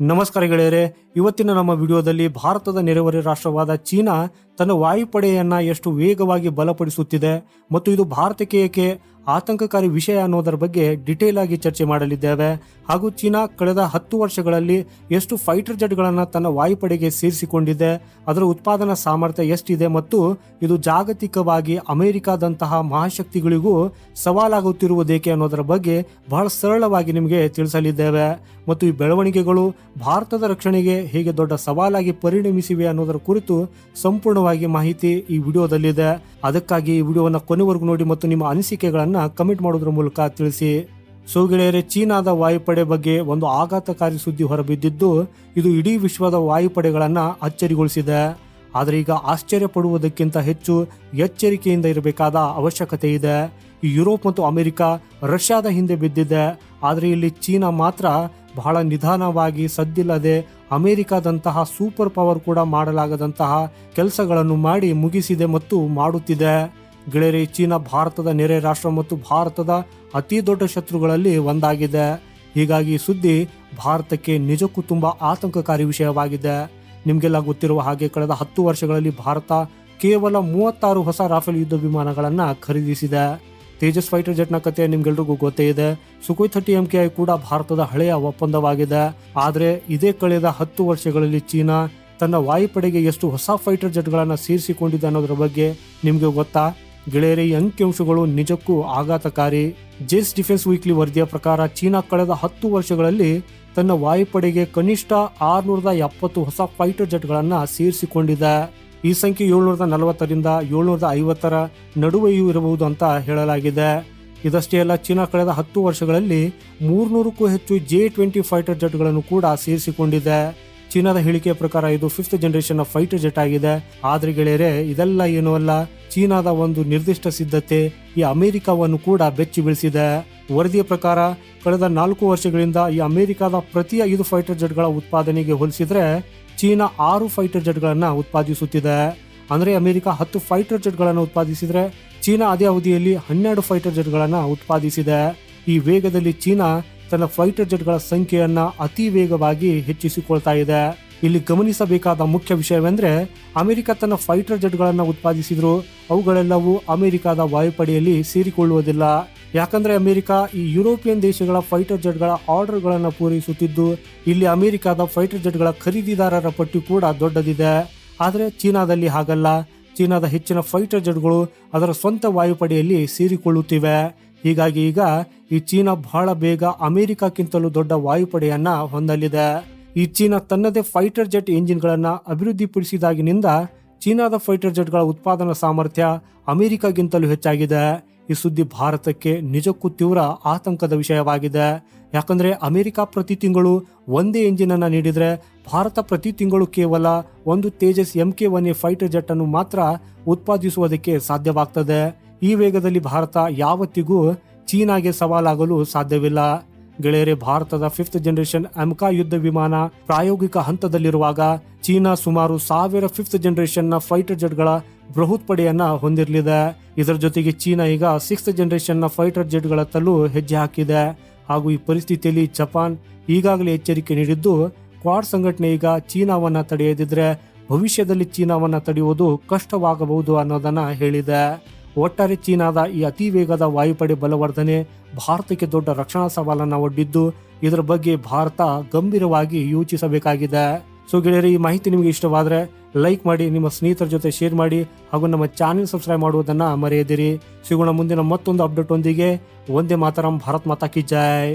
ನಮಸ್ಕಾರ ಗೆಳೆಯರೆ, ಇವತ್ತಿನ ನಮ್ಮ ವಿಡಿಯೋದಲ್ಲಿ ಭಾರತದ ನೆರೆಹೊರೆ ರಾಷ್ಟ್ರವಾದ ಚೀನಾ ತನ್ನ ವಾಯುಪಡೆಯನ್ನ ಎಷ್ಟು ವೇಗವಾಗಿ ಬಲಪಡಿಸುತ್ತಿದೆ ಮತ್ತು ಇದು ಭಾರತಕ್ಕೆ ಏಕೆ ಆತಂಕಕಾರಿ ವಿಷಯ ಅನ್ನೋದರ ಬಗ್ಗೆ ಡಿಟೇಲ್ ಆಗಿ ಚರ್ಚೆ ಮಾಡಲಿದ್ದೇವೆ. ಹಾಗೂ ಚೀನಾ ಕಳೆದ ಹತ್ತು ವರ್ಷಗಳಲ್ಲಿ ಎಷ್ಟು ಫೈಟರ್ ಜೆಟ್ಗಳನ್ನು ತನ್ನ ವಾಯುಪಡೆಗೆ ಸೇರಿಸಿಕೊಂಡಿದೆ, ಅದರ ಉತ್ಪಾದನಾ ಸಾಮರ್ಥ್ಯ ಎಷ್ಟಿದೆ ಮತ್ತು ಇದು ಜಾಗತಿಕವಾಗಿ ಅಮೆರಿಕಾದಂತಹ ಮಹಾಶಕ್ತಿಗಳಿಗೂ ಸವಾಲಾಗುತ್ತಿರುವುದೇಕೆ ಅನ್ನೋದರ ಬಗ್ಗೆ ಬಹಳ ಸರಳವಾಗಿ ನಿಮಗೆ ತಿಳಿಸಲಿದ್ದೇವೆ. ಮತ್ತು ಈ ಬೆಳವಣಿಗೆಗಳು ಭಾರತದ ರಕ್ಷಣೆಗೆ ಹೇಗೆ ದೊಡ್ಡ ಸವಾಲಾಗಿ ಪರಿಣಮಿಸಿವೆ ಅನ್ನೋದರ ಕುರಿತು ಸಂಪೂರ್ಣವಾಗಿ ಮಾಹಿತಿ ಈ ವಿಡಿಯೋದಲ್ಲಿದೆ. ಅದಕ್ಕಾಗಿ ಈ ವಿಡಿಯೋವನ್ನು ಕೊನೆವರೆಗೂ ನೋಡಿ ಮತ್ತು ನಿಮ್ಮ ಅನಿಸಿಕೆಗಳನ್ನ ಕಮೆಂಟ್ ಮಾಡೋದ್ರ ಮೂಲಕ ತಿಳಿಸಿ. ಸೊ ಚೀನಾದ ವಾಯುಪಡೆ ಬಗ್ಗೆ ಒಂದು ಆಘಾತಕಾರಿ ಸುದ್ದಿ ಹೊರಬಿದ್ದಿದ್ದು, ಇದು ಇಡೀ ವಿಶ್ವದ ವಾಯುಪಡೆಗಳನ್ನು ಅಚ್ಚರಿಗೊಳಿಸಿದೆ. ಆದರೆ ಈಗ ಆಶ್ಚರ್ಯ ಪಡುವುದಕ್ಕಿಂತ ಹೆಚ್ಚು ಎಚ್ಚರಿಕೆಯಿಂದ ಇರಬೇಕಾದ ಅವಶ್ಯಕತೆ ಇದೆ. ಯುರೋಪ್ ಮತ್ತು ಅಮೆರಿಕ ರಷ್ಯಾದ ಹಿಂದೆ ಬಿದ್ದಿದೆ. ಆದರೆ ಇಲ್ಲಿ ಚೀನಾ ಮಾತ್ರ ಬಹಳ ನಿಧಾನವಾಗಿ ಸದ್ದಿಲ್ಲದೆ ಅಮೆರಿಕಾದಂತಹ ಸೂಪರ್ ಪವರ್ ಕೂಡ ಮಾಡಲಾಗದಂತಹ ಕೆಲಸಗಳನ್ನು ಮಾಡಿ ಮುಗಿಸಿದೆ ಮತ್ತು ಮಾಡುತ್ತಿದೆ. ಗೆಳೆಯರೆ, ಚೀನಾ ಭಾರತದ ನೆರೆ ರಾಷ್ಟ್ರ ಮತ್ತು ಭಾರತದ ಅತಿ ದೊಡ್ಡ ಶತ್ರುಗಳಲ್ಲಿ ಒಂದಾಗಿದೆ. ಹೀಗಾಗಿ ಸುದ್ದಿ ಭಾರತಕ್ಕೆ ನಿಜಕ್ಕೂ ತುಂಬಾ ಆತಂಕಕಾರಿ ವಿಷಯವಾಗಿದೆ. ನಿಮಗೆಲ್ಲ ಗೊತ್ತಿರುವ ಹಾಗೆ ಕಳೆದ ಹತ್ತು ವರ್ಷಗಳಲ್ಲಿ ಭಾರತ ಕೇವಲ ಮೂವತ್ತಾರು ಹೊಸ ರಾಫೆಲ್ ಯುದ್ಧ ವಿಮಾನಗಳನ್ನು ಖರೀದಿಸಿದೆ. ತೇಜಸ್ ಫೈಟರ್ ಜೆಟ್ನ ಕಥೆ ನಿಮ್ಗೆಲ್ರಿಗೂ ಗೊತ್ತೇ ಇದೆ. ಸುಖೋಯ್ ಥರ್ಟಿ ಎಂ ಕೆ ಕೂಡ ಭಾರತದ ಹಳೆಯ ಒಪ್ಪಂದವಾಗಿದೆ. ಆದರೆ ಇದೇ ಕಳೆದ ಹತ್ತು ವರ್ಷಗಳಲ್ಲಿ ಚೀನಾ ತನ್ನ ವಾಯುಪಡೆಗೆ ಎಷ್ಟು ಹೊಸ ಫೈಟರ್ ಜೆಟ್ಗಳನ್ನು ಸೇರಿಸಿಕೊಂಡಿದೆ ಅನ್ನೋದ್ರ ಬಗ್ಗೆ ನಿಮಗೆ ಗೊತ್ತಾ? ಗೆಳೆಯರಿ, ಈ ಅಂಕಿಅಂಶಗಳು ನಿಜಕ್ಕೂ ಆಘಾತಕಾರಿ. ಜೆಸ್ ಡಿಫೆನ್ಸ್ ವೀಕ್ಲಿ ವರದಿಯ ಪ್ರಕಾರ ಚೀನಾ ಕಳೆದ ಹತ್ತು ವರ್ಷಗಳಲ್ಲಿ ತನ್ನ ವಾಯುಪಡೆಗೆ ಕನಿಷ್ಠ ಆರ್ನೂರದ ಎಪ್ಪತ್ತು ಹೊಸ ಫೈಟರ್ ಜೆಟ್ಗಳನ್ನು ಸೇರಿಸಿಕೊಂಡಿದೆ. ಈ ಸಂಖ್ಯೆ ಏಳ್ನೂರದ ನಲವತ್ತರಿಂದ ಏಳ್ನೂರದ ಐವತ್ತರ ನಡುವೆಯೂ ಇರಬಹುದು ಅಂತ ಹೇಳಲಾಗಿದೆ. ಇದಷ್ಟೇ ಅಲ್ಲ, ಚೀನಾ ಕಳೆದ ಹತ್ತು ವರ್ಷಗಳಲ್ಲಿ ಮೂರ್ನೂರಕ್ಕೂ ಹೆಚ್ಚು ಜೆ ಟ್ವೆಂಟಿ ಫೈಟರ್ ಜೆಟ್ಗಳನ್ನು ಕೂಡ ಸೇರಿಸಿಕೊಂಡಿದೆ. ಚೀನಾದ ಹೇಳಿಕೆಯ ಪ್ರಕಾರ ಇದು ಫಿಫ್ತ್ ಜನರೇಷನ್ ಫೈಟರ್ ಜೆಟ್ ಆಗಿದೆ. ಆದ್ರೆ ಗೆಳೆಯರೆ, ಇದೆಲ್ಲ ಏನೂ ಅಲ್ಲ. ಚೀನಾದ ಒಂದು ನಿರ್ದಿಷ್ಟ ಸಿದ್ಧತೆ ಈ ಅಮೆರಿಕವನ್ನು ಕೂಡ ಬೆಚ್ಚಿ ಬೀಳಿಸಿದೆ. ವರದಿಯ ಪ್ರಕಾರ ಕಳೆದ ನಾಲ್ಕು ವರ್ಷಗಳಿಂದ ಈ ಅಮೆರಿಕದ ಪ್ರತಿ ಐದು ಫೈಟರ್ ಜೆಟ್ಗಳ ಉತ್ಪಾದನೆಗೆ ಹೋಲಿಸಿದ್ರೆ ಚೀನಾ ಆರು ಫೈಟರ್ ಜೆಟ್ಗಳನ್ನ ಉತ್ಪಾದಿಸುತ್ತಿದೆ. ಅಂದ್ರೆ ಅಮೆರಿಕ ಹತ್ತು ಫೈಟರ್ ಜೆಟ್ಗಳನ್ನು ಉತ್ಪಾದಿಸಿದ್ರೆ ಚೀನಾ ಅದೇ ಅವಧಿಯಲ್ಲಿ ಹನ್ನೆರಡು ಫೈಟರ್ ಜೆಟ್ಗಳನ್ನು ಉತ್ಪಾದಿಸಿದೆ. ಈ ವೇಗದಲ್ಲಿ ಚೀನಾ ತನ್ನ ಫೈಟರ್ ಜೆಟ್ಗಳ ಸಂಖ್ಯೆಯನ್ನ ಅತಿ ವೇಗವಾಗಿ ಹೆಚ್ಚಿಸಿಕೊಳ್ತಾ ಇದೆ. ಇಲ್ಲಿ ಗಮನಿಸಬೇಕಾದ ಮುಖ್ಯ ವಿಷಯವೆಂದ್ರೆ, ಅಮೆರಿಕ ತನ್ನ ಫೈಟರ್ ಜೆಟ್ಗಳನ್ನು ಉತ್ಪಾದಿಸಿದ್ರು. ಅವುಗಳೆಲ್ಲವೂ ಅಮೆರಿಕದ ವಾಯುಪಡೆಯಲ್ಲಿ ಸೇರಿಕೊಳ್ಳುವುದಿಲ್ಲ. ಯಾಕಂದ್ರೆ ಅಮೆರಿಕ ಈ ಯುರೋಪಿಯನ್ ದೇಶಗಳ ಫೈಟರ್ ಜೆಟ್ಗಳ ಆರ್ಡರ್ಗಳನ್ನು ಪೂರೈಸುತ್ತಿದ್ದು, ಇಲ್ಲಿ ಅಮೆರಿಕದ ಫೈಟರ್ ಜೆಟ್ಗಳ ಖರೀದಿದಾರರ ಪಟ್ಟಿ ಕೂಡ ದೊಡ್ಡದಿದೆ. ಆದರೆ ಚೀನಾದಲ್ಲಿ ಹಾಗಲ್ಲ. ಚೀನಾದ ಹೆಚ್ಚಿನ ಫೈಟರ್ ಜೆಟ್ಗಳು ಅದರ ಸ್ವಂತ ವಾಯುಪಡೆಯಲ್ಲಿ ಸೇರಿಕೊಳ್ಳುತ್ತಿವೆ. ಹೀಗಾಗಿ ಈಗ ಈ ಚೀನಾ ಬಹಳ ಬೇಗ ಅಮೆರಿಕಕ್ಕಿಂತಲೂ ದೊಡ್ಡ ವಾಯುಪಡೆಯನ್ನ ಹೊಂದಲಿದೆ. ಈ ಚೀನಾ ತನ್ನದೇ ಫೈಟರ್ ಜೆಟ್ ಇಂಜಿನ್ಗಳನ್ನು ಅಭಿವೃದ್ಧಿಪಡಿಸಿದಾಗಿನಿಂದ ಚೀನಾದ ಫೈಟರ್ ಜೆಟ್ಗಳ ಉತ್ಪಾದನಾ ಸಾಮರ್ಥ್ಯ ಅಮೆರಿಕಗಿಂತಲೂ ಹೆಚ್ಚಾಗಿದೆ. ಈ ಸುದ್ದಿ ಭಾರತಕ್ಕೆ ನಿಜಕ್ಕೂ ತೀವ್ರ ಆತಂಕದ ವಿಷಯವಾಗಿದೆ. ಯಾಕಂದ್ರೆ ಅಮೆರಿಕ ಪ್ರತಿ ತಿಂಗಳು ಒಂದೇ ಎಂಜಿನ್ ಅನ್ನ ನೀಡಿದ್ರೆ ಭಾರತ ಪ್ರತಿ ತಿಂಗಳು ಕೇವಲ ಒಂದು Tejas M K one A fighter jet ಅನ್ನು ಮಾತ್ರ ಉತ್ಪಾದಿಸುವುದಕ್ಕೆ ಸಾಧ್ಯವಾಗ್ತದೆ. ಈ ವೇಗದಲ್ಲಿ ಭಾರತ ಯಾವತ್ತಿಗೂ ಚೀನಾಗೆ ಸವಾಲಾಗಲು ಸಾಧ್ಯವಿಲ್ಲ. ಗೆಳೆಯರೆ, ಭಾರತದ ಫಿಫ್ತ್ ಜನರೇಷನ್ ಅಮ್ಕಾ ಯುದ್ಧ ವಿಮಾನ ಪ್ರಾಯೋಗಿಕ ಹಂತದಲ್ಲಿರುವಾಗ ಚೀನಾ ಸುಮಾರು ಸಾವಿರ ಫಿಫ್ತ್ ಜನರೇಷನ್ನ ಫೈಟರ್ ಜೆಟ್ಗಳ ಬೃಹತ್ ಪಡೆಯನ್ನ ಹೊಂದಿರಲಿದೆ. ಇದರ ಜೊತೆಗೆ ಚೀನಾ ಈಗ ಸಿಕ್ಸ್ತ್ ಜನರೇಷನ್ನ ಫೈಟರ್ ಜೆಟ್ಗಳತ್ತಲೂ ಹೆಜ್ಜೆ ಹಾಕಿದೆ. ಹಾಗೂ ಈ ಪರಿಸ್ಥಿತಿಯಲ್ಲಿ ಜಪಾನ್ ಈಗಾಗಲೇ ಎಚ್ಚರಿಕೆ ನೀಡಿದ್ದು, ಕ್ವಾಡ್ ಸಂಘಟನೆ ಈಗ ಚೀನಾವನ್ನ ತಡೆಯದಿದ್ರೆ ಭವಿಷ್ಯದಲ್ಲಿ ಚೀನಾವನ್ನ ತಡೆಯುವುದು ಕಷ್ಟವಾಗಬಹುದು ಅನ್ನೋದನ್ನ ಹೇಳಿದೆ. ಒಟ್ಟಾರೆ ಚೀನಾದ ಈ ಅತಿ ವೇಗದ ವಾಯುಪಡೆ ಬಲವರ್ಧನೆ ಭಾರತಕ್ಕೆ ದೊಡ್ಡ ರಕ್ಷಣಾ ಸವಾಲನ್ನು ಒಡ್ಡಿದ್ದು, ಇದರ ಬಗ್ಗೆ ಭಾರತ ಗಂಭೀರವಾಗಿ ಯೋಚಿಸಬೇಕಾಗಿದೆ. ಸೊ ಗೆಳೆಯರು, ಈ ಮಾಹಿತಿ ನಿಮಗೆ ಇಷ್ಟವಾದರೆ ಲೈಕ್ ಮಾಡಿ, ನಿಮ್ಮ ಸ್ನೇಹಿತರ ಜೊತೆ ಶೇರ್ ಮಾಡಿ ಹಾಗೂ ನಮ್ಮ ಚಾನೆಲ್ ಸಬ್ಸ್ಕ್ರೈಬ್ ಮಾಡುವುದನ್ನು ಮರೆಯದಿರಿ. ಸಿಗೋಣ ಮುಂದಿನ ಮತ್ತೊಂದು ಅಪ್ಡೇಟ್ ಒಂದಿಗೆ. ಒಂದೇ ಮಾತರಂ, ಭಾರತ್ ಮಾತಾ ಕಿ ಜೈ.